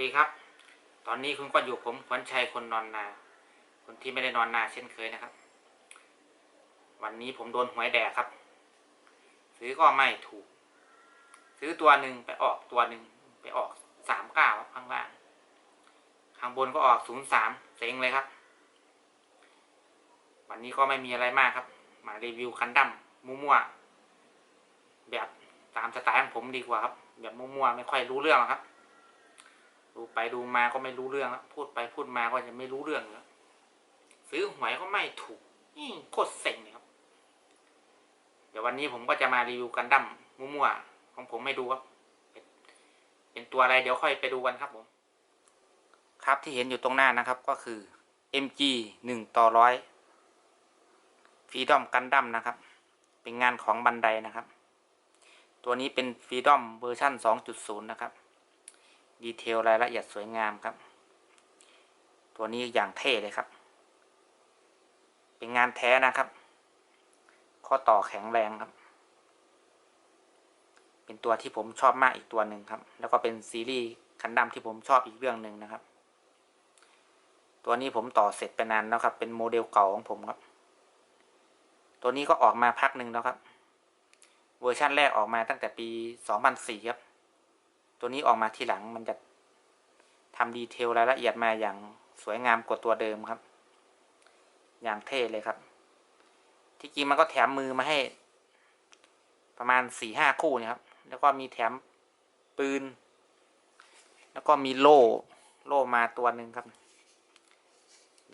ดีครับ ตอนนี้คุณก็อยู่ผมขวัญชัยคนนอนนา คนที่ไม่ได้นอนนาเช่นเคยนะครับ วันนี้ผมโดนหวยแดกครับ ซื้อก็ไม่ถูก ซื้อตัวหนึ่งไปออกตัวหนึ่งไปออกสามเก้าข้างล่าง ข้างบนก็ออกศูนย์สามเซ็งเลยครับ วันนี้ก็ไม่มีอะไรมากครับ มารีวิวคันดั้มมั่วๆแบบตามสไตล์ของผมดีกว่าครับ แบบมั่วๆไม่ค่อยรู้เรื่องครับ ดูไปดูมาก็ไม่รู้เรื่องแล้วพูดไปพูดมาก็จะไม่รู้เรื่องแล้วซื้อหวยก็ไม่ถูกนี่โคตรเซ็งเลยครับ เดี๋ยววันนี้ผมก็จะมารีวิวกันดั้มมั่วๆของผมไม่ดูครับ เป็นตัวอะไรเดี๋ยวค่อยไปดูกันครับผม ครับที่เห็นอยู่ตรงหน้านะครับก็คือ MG หนึ่งต่อร้อยฟรีดอมกันดั้มนะครับ เป็นงานของบันไดนะครับ ตัวนี้เป็นฟรีดอมเวอร์ชัน2.0 นะครับ ดีเทลรายละเอียดสวยงามครับ ตัวนี้อย่างเท่เลยครับ เป็นงานแท้นะครับ ข้อต่อแข็งแรงครับ เป็นตัวที่ผมชอบมากอีกตัวหนึ่งครับ แล้วก็เป็นซีรีส์คันดั้มที่ผมชอบอีกเรื่องหนึ่งนะครับ ตัวนี้ผมต่อเสร็จไปนานแล้วครับ เป็นโมเดลเก่าของผมครับ ตัวนี้ก็ออกมาพักหนึ่งแล้วครับ เวอร์ชันแรกออกมาตั้งแต่ปี 2004 ครับ ตัวนี้ออกมาทีหลังมันจะทำดีเทลรายละเอียดมาอย่างสวยงามกว่าตัวเดิมครับ อย่างเท่เลยครับ ที่จริงมันก็แถมมือมาให้ ประมาณสี่ห้าคู่นะครับ แล้วก็มีแถมปืน แล้วก็มีโล่ โล่มาตัวหนึ่งครับ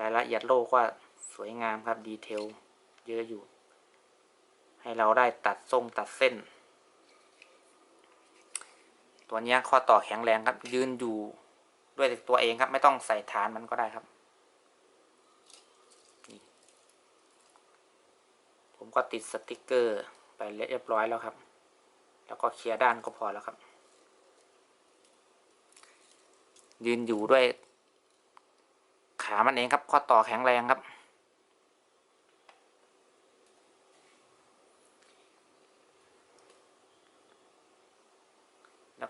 รายละเอียดโล่ก็สวยงามครับดีเทลเยอะอยู่ ให้เราได้ตัดทรงตัดเส้น ตัวนี้ข้อต่อแข็งแรงครับ ยืนอยู่ด้วยตัวเองครับ ไม่ต้องใส่ฐานมันก็ได้ครับ ผมก็ติดสติกเกอร์ไปเรียบร้อยแล้วครับ แล้วก็เคลียร์ด้านก็พอแล้วครับ ยืนอยู่ด้วย ขามันเองครับ ข้อต่อแข็งแรงครับ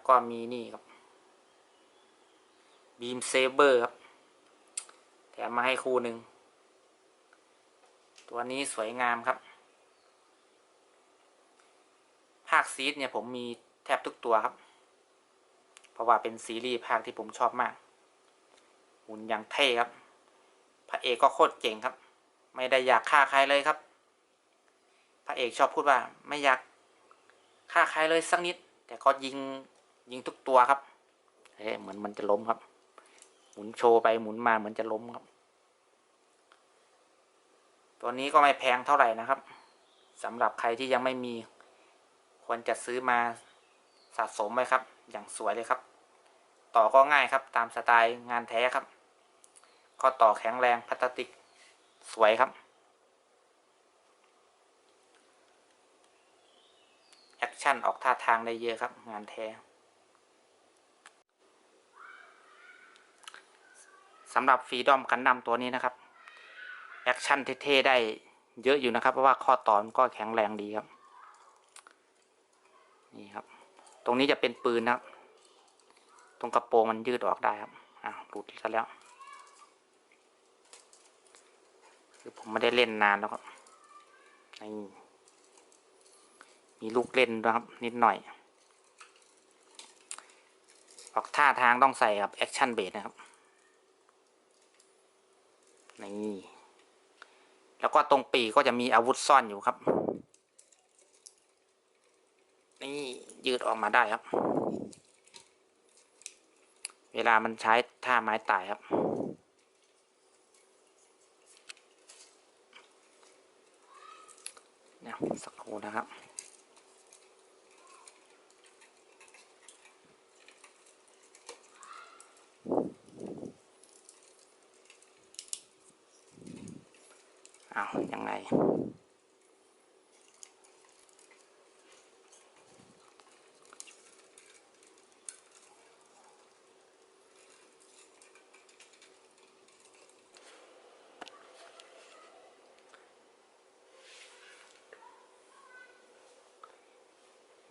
แล้วก็มีนี่ครับบีมเซเบอร์ครับ แถมมาให้คู่หนึ่ง ตัวนี้สวยงามครับ ภาคซีดเนี่ยผมมีแทบทุกตัวครับ เพราะว่าเป็นซีรีส์ภาคที่ผมชอบมาก หุ่นอย่างเท่ครับ พระเอกก็โคตรเก่งครับ ไม่ได้อยากฆ่าใครเลยครับ พระเอกชอบพูดว่าไม่อยากฆ่าใครเลยสักนิด แต่ก็ยิง ยิงทุกตัวครับเฮ้เหมือนมันจะล้มครับ หมุนโชว์ไปหมุนมาเหมือนจะล้มครับ ตัวนี้ก็ไม่แพงเท่าไหร่นะครับสำหรับใครที่ยังไม่มี ควรจะซื้อมาสะสมไว้ครับ อย่างสวยเลยครับ ต่อก็ง่ายครับตามสไตล์งานแท้ครับข้อต่อแข็งแรงพลาสติกสวยครับแอคชั่นออกท่าทางได้เยอะครับ งานแท้ สำหรับฟรีดอมกันดั้มตัวนี้นะครับ แอคชั่นเท่ๆได้เยอะอยู่นะครับ เพราะว่าข้อต่อมันก็แข็งแรงดีครับ นี่ครับ ตรงนี้จะเป็นปืนนะครับ ตรงกระโปรงมันยืดออกได้ครับอะหลุดซะแล้ว คือผมไม่ได้เล่นนานแล้วครับนี่มีลูกเล่นด้วยครับ นิดหน่อย ออกท่าทางต้องใส่กับแอคชั่นเบสนะครับ นี่แล้วก็ตรงปีกก็จะมีอาวุธซ่อนอยู่ครับ นี่ยืดออกมาได้ครับ เวลามันใช้ท่าไม้ตายครับ เนี่ยสักครู่นะครับ อ้าวยังไง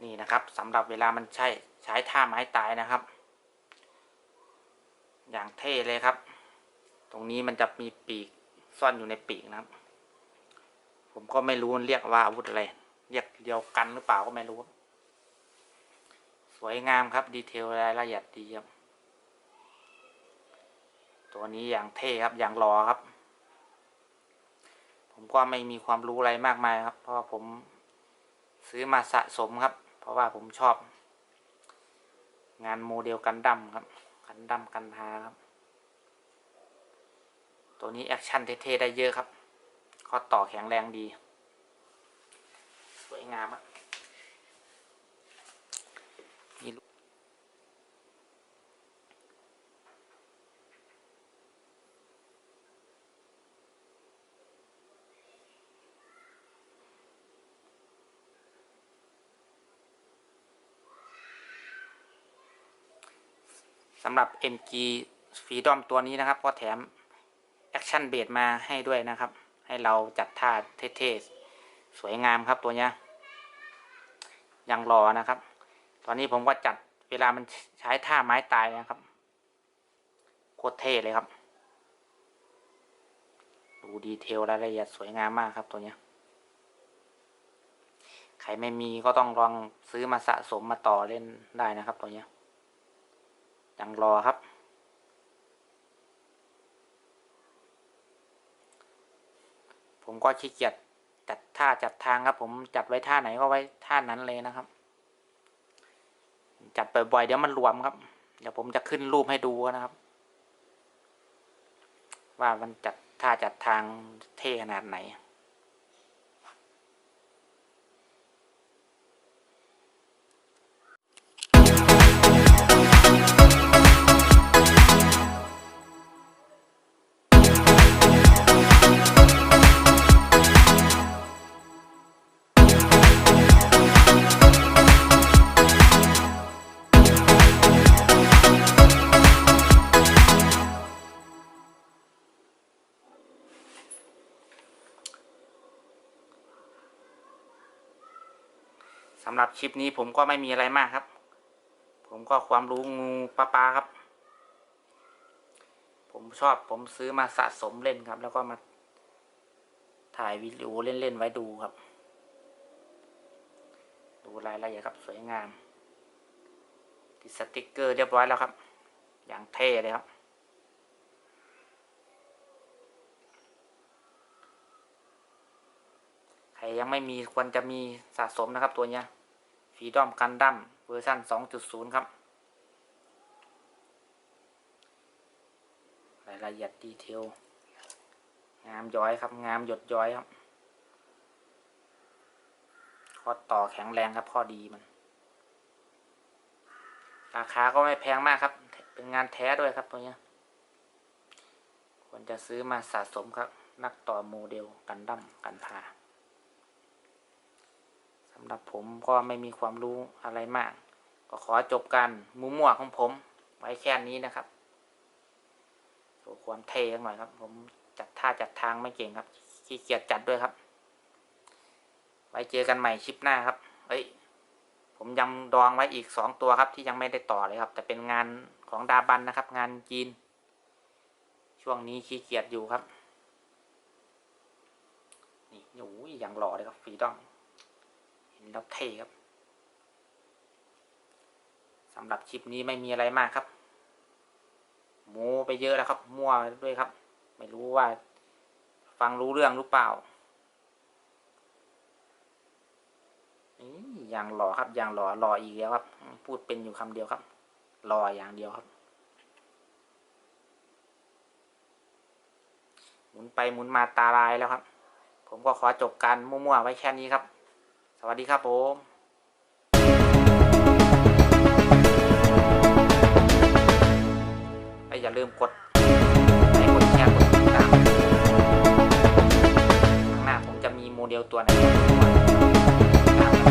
นี่นะครับสำหรับเวลามันใช้ใช้ท่าไม้ตายนะครับ อย่างเท่เลยครับ ตรงนี้มันจะมีปีกซ่อนอยู่ในปีกนะครับ ผมก็ไม่รู้มันเรียกว่าอาวุธอะไร เรียกเดียวกันหรือเปล่าก็ไม่รู้ สวยงามครับ ดีเทลรายละเอียดดีครับ ตัวนี้อย่างเท่ครับ อย่างหล่อครับ ผมก็ไม่มีความรู้อะไรมากมายครับ เพราะว่าผมซื้อมาสะสมครับ เพราะว่าผมชอบ งานโมเดลกันดั้มครับ กันดั้มกันทาครับ ตัวนี้แอคชั่นเท่ๆได้เยอะครับ ข้อต่อแข็งแรงดี สวยงามอะมีลูกสำหรับ MG Freedom ตัวนี้นะครับ ก็แถม แอคชั่นเบสมาให้ด้วยนะครับ ให้เราจัดท่าเท่ๆสวยงามครับตัวเนี้ยยังรอนะครับ ตอนนี้ผมก็จัดเวลามันใช้ท่าไม้ตายนะครับโคตรเท่เลยครับ ดูดีเทลรายละเอียดสวยงามมากครับตัวเนี้ยใครไม่มีก็ต้องลองซื้อมาสะสมมาต่อเล่นได้นะครับตัวเนี้ยยังรอครับ ผมก็ขี้เกียจจัดท่าจัดทางครับ ผมจัดไว้ท่าไหนก็ไว้ท่านั้นเลยนะครับ จัดบ่อยๆเดี๋ยวมันรวมครับ เดี๋ยวผมจะขึ้นรูปให้ดูนะครับ ว่ามันจัดท่าจัดทางเท่ขนาดไหน สำหรับคลิปนี้ผมก็ไม่มีอะไรมากครับ ผมก็ความรู้งูปลาปลาครับ ผมชอบผมซื้อมาสะสมเล่นครับ แล้วก็มาถ่ายวิดีโอเล่นๆไว้ดูครับ ดูรายละเอียดครับสวยงามติดสติกเกอร์เรียบร้อยแล้วครับ อย่างเท่เลยครับ ใคร ยังไม่มีควรจะมีสะสมนะครับตัวเนี้ยฟีดอมกันดั้มเวอร์ชัน2.0 ครับ รายละเอียดดีเทล งามย้อยครับ งามหยดย้อยครับข้อต่อแข็งแรงครับข้อดีมัน ราคาก็ไม่แพงมากครับ เป็นงานแท้ด้วยครับตัวเนี้ยควรจะซื้อมาสะสมครับ นักต่อโมเดลกันดั้มกันพาำหรับผมก็ไม่มีความรู้อะไรมาก ก็ขอจบการมูมั่วของผมไว้แค่นี้นะครับโชว์ความเท่หน่อยครับ ผมจัดท่าจัดทางไม่เก่งครับขี้เกียจจัดด้วยครับ ไว้เจอกันใหม่คลิปหน้าครับเฮ้ย ผมยังดองไว้อีกสองตัวครับ ที่ยังไม่ได้ต่อเลยครับ แต่เป็นงานของดาบันนะครับ งานจีน ช่วงนี้ขี้เกียจอยู่ครับ นี่โอ้ยอย่างหล่อเลยครับฟรีดอม แล้วเทครับสำหรับคลิปนี้ไม่มีอะไรมากครับโมไปเยอะแล้วครับ มั่วด้วยครับ ไม่รู้ว่า ฟังรู้เรื่องหรือเปล่าอย่างหล่อครับ อย่างหล่อหล่ออีกแล้วครับ พูดเป็นอยู่คำเดียวครับหล่ออย่างเดียวครับ หมุนไปหมุนมาตาลายแล้วครับ ผมก็ขอจบการมั่วๆไว้แค่นี้ครับ สวัสดีครับผมอย่าลืมกดไลค์กดแชร์กดติดตามข้างหน้าผมจะมีโมเดลตัวไหนให้กดแชร์กด Subscribe ให้ผมด้วยครับพูดม